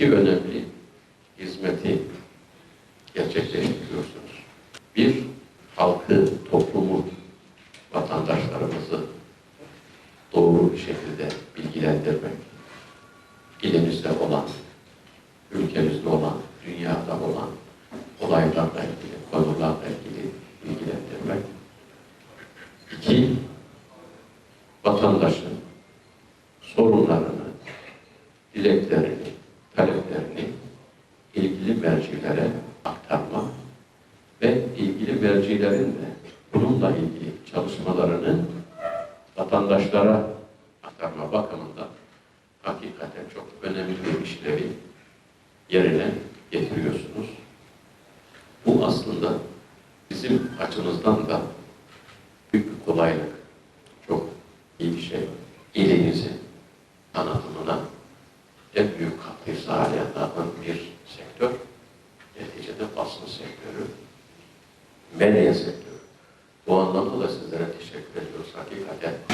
iki önemli hizmeti gerçekleştiriyorsunuz. Bir, halkı, toplumu, vatandaşlarımızı doğru şekilde bilgilendirmek. İlimizde olan, ülkemizde olan, dünyada olan olaylarla ilgili, konularla ilgili bilgilendirmek. İki, vatandaşın sorunlarını, dileklerini, taleplerini ilgili mercilere aktarma ve ilgili mercilerin de bununla ilgili çalışmalarını vatandaşlara aktarma bakımından hakikaten çok önemli bir işlevi yerine getiriyorsunuz. Bu aslında bizim açımızdan da büyük bir kolaylık. Çok iyi bir şey. İlinizi tanıtımına en büyük katkı sağlayan bir sektör. Neticede basın sektörü, medya sektörü. Bu anlamda da sizlere teşekkür ediyoruz hakikaten.